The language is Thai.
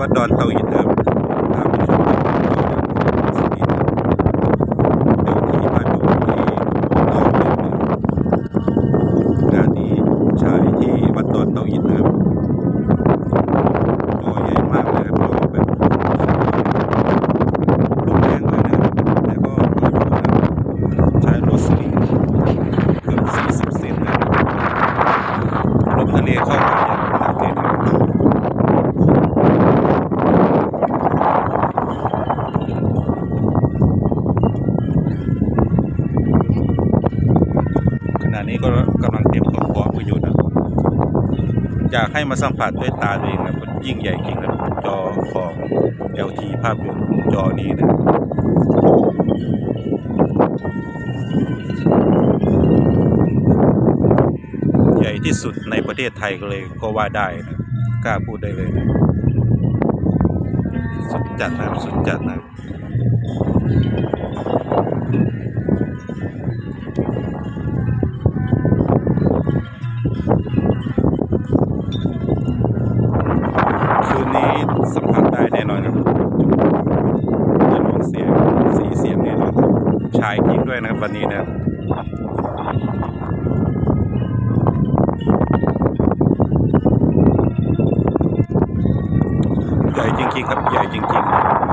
วัดดอนเตาอินครับพาไปชมกันสกีนะเดี๋ยวที่มาดูที่ดอนเป็นงานนี้ฉายที่วัดดอนเตาอินนะครับจอใหญ่มากเลยครับจอแบบรูปแรงเลยนะครับแต่ก็มีอยู่นะครับใช้โรสลิงเกือบ40เซนนะครับลมทะเลเข้ามาอย่างหนักเลยนะครับ ข ณะนี้ก็กำลังเตรียมควพร้อมกันอยู่นะอยากให้มาสัมผัสด้วยตาตัวเองนะมันยิ่งใหญ่จริงนะจอของ LT ภาพยนตร์จอนี้นะใหญ่ที่สุดในประเทศไทยก็เลยก็ว่าได้นะกล้าพูดได้เลยนะสุดจัดนะสุดจัดนะ ฉายจริงด้วยนะครับวันนี้นะครับใหญ่จริงๆครับใหญ่จริงๆ